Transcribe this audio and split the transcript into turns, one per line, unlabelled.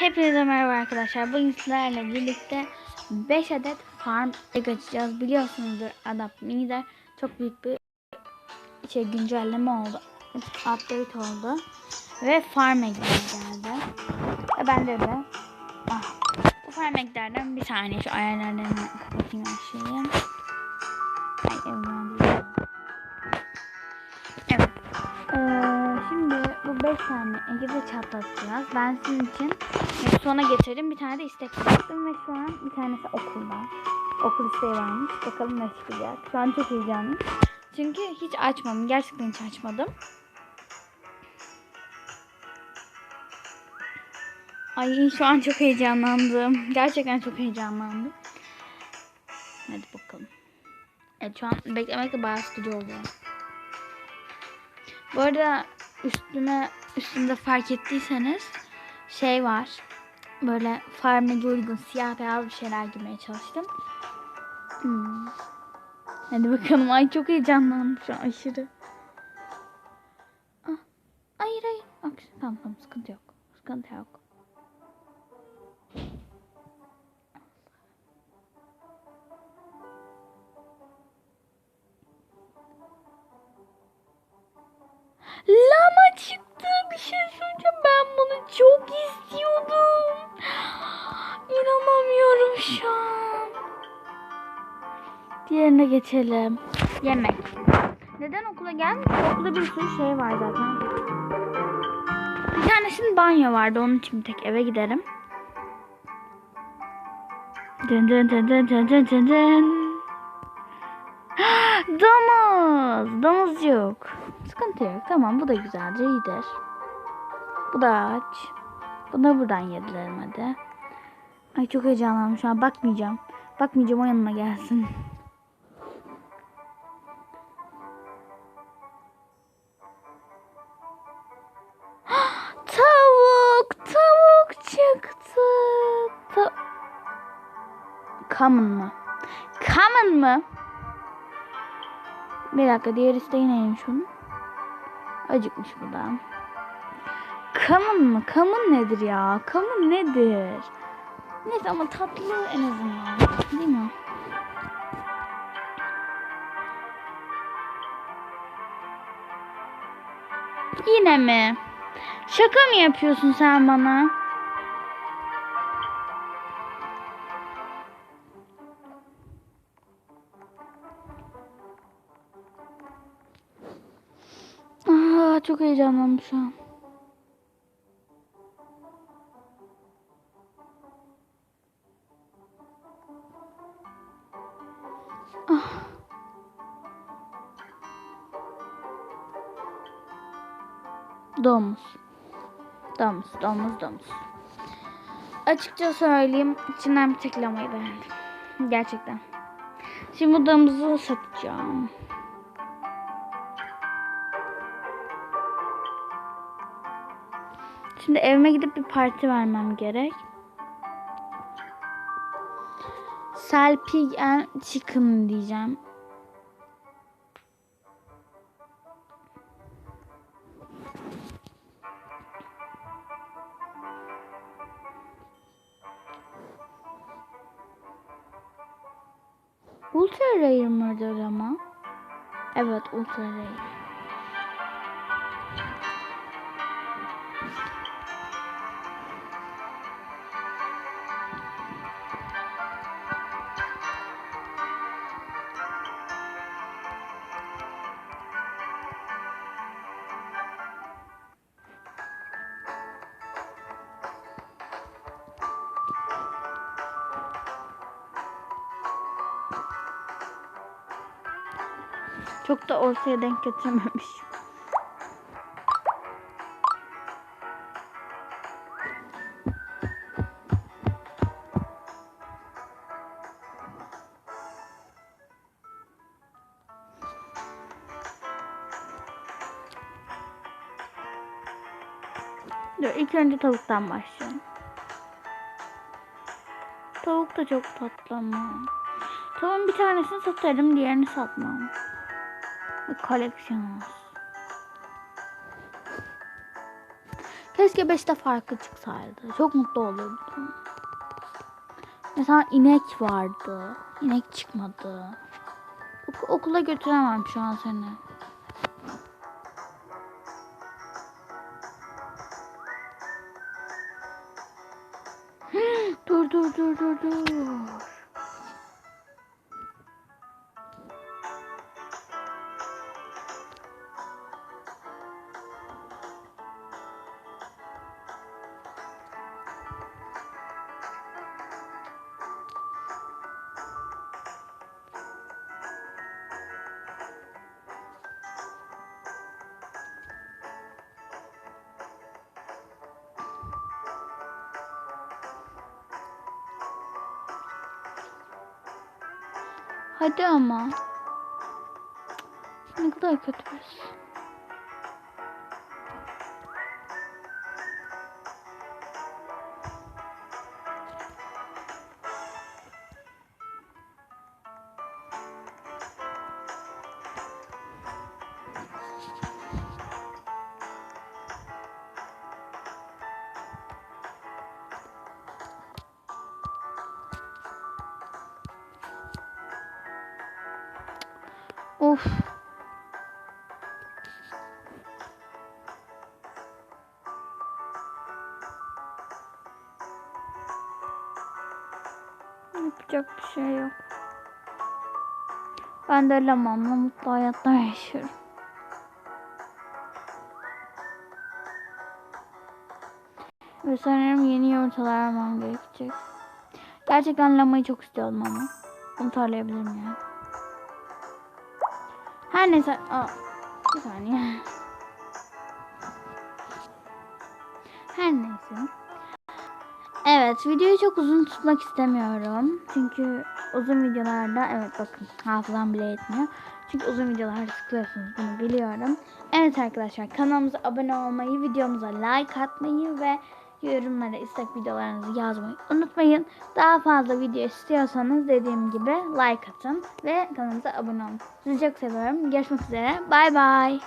Hepinize merhaba arkadaşlar. Bugün sizlerle birlikte 5 adet farm egg açacağız. Biliyorsunuzdur Adapt Mini'de çok büyük bir şey güncelleme oldu. Update oldu. Ve farm egg'ler geldi. Ve bende de ah, bu farm egg'lerden bir tane şu ayarlarını kapatayım her şeyi. Ay. 5 tane ekibi çatlatacağız. Ben sizin için sona getirdim. Bir tane de istek bıraktım ve şu an bir tanesi okulda. Okul isteği varmış. Bakalım ne çıkacak. Şu an çok heyecanlıyım. Çünkü hiç açmadım. Gerçekten hiç açmadım. Ay şu an çok heyecanlandım. Gerçekten çok heyecanlandım. Hadi bakalım. Evet şu an beklemek de bayağı sıkıcı oluyor. Bu arada üstüme üstümde fark ettiyseniz şey var. Böyle farmege uygun siyah beyaz bir şeyler giymeye çalıştım. Hmm. Hadi bakalım. Ay çok heyecanlandım şu an aşırı. Ah. Hayır hayır. Tamam tamam sıkıntı yok. Sıkıntı yok. Çok istiyordum. İnanamıyorum şu an. Diğerine geçelim. Yemek. Neden okula gelmiş? Okulda bir sürü şey var zaten. Bir tanesinin banyo vardı. Onun için tek eve giderim. Dın dın dın dın dın dın dın dın. Domuz. Domuz yok. Sıkıntı yok. Tamam bu da güzeldir. iyidir. Bu da aç. Bunu buradan yedilerim hadi. Ay çok heyecanlandım şu an. Bakmayacağım. Bakmayacağım o yanıma gelsin. tavuk. Tavuk çıktı. Ta Common mı? Common mı? Bir dakika diğer isteği neymiş onun? Acıkmış bu. Common mı? Common nedir ya? Common nedir? Neyse ama tatlı en azından. Değil mi? Yine mi? Şaka mı yapıyorsun sen bana? Aa, çok heyecanlandım şu an. Ah. Domuz. Domuz, domuz, domuz. Açıkça söyleyeyim, içinden bir tek beğendim. Gerçekten. Şimdi bu domuzu satacağım. Şimdi evime gidip bir parti vermem gerek. Selpig and Chicken diyeceğim. Ultra Rare mıdır ama? Evet Ultra Rare. Çok da ortaya denk getirememiş. Dur ilk önce tavuktan başlayalım. Tavuk da çok tatlı ama. Tavuğun bir tanesini satarım, diğerini satmam. Olsun. Keşke 5'te farklı çıksaydı. Çok mutlu olurdum. Mesela inek vardı. İnek çıkmadı. Ok- okula götüremem şu an seni. dur dur dur dur dur. Hadi ama. Ne kadar kötü Of. Yapacak bir şey yok. Ben de Laman'la mutlu hayatlar yaşıyorum. Ve sanırım yeni yumurtalar almam gerekecek. Gerçekten lamayı çok istiyordum ama. Bunu tarlayabilirim yani. Her neyse. Aa, bir saniye. Her neyse. Evet videoyu çok uzun tutmak istemiyorum. Çünkü uzun videolarda evet bakın hafızam bile yetmiyor. Çünkü uzun videolarda sıkılıyorsunuz bunu biliyorum. Evet arkadaşlar kanalımıza abone olmayı, videomuza like atmayı ve yorumlara istek videolarınızı yazmayı unutmayın. Daha fazla video istiyorsanız dediğim gibi like atın ve kanalımıza abone olun. Sizi çok seviyorum. Görüşmek üzere. Bay bay.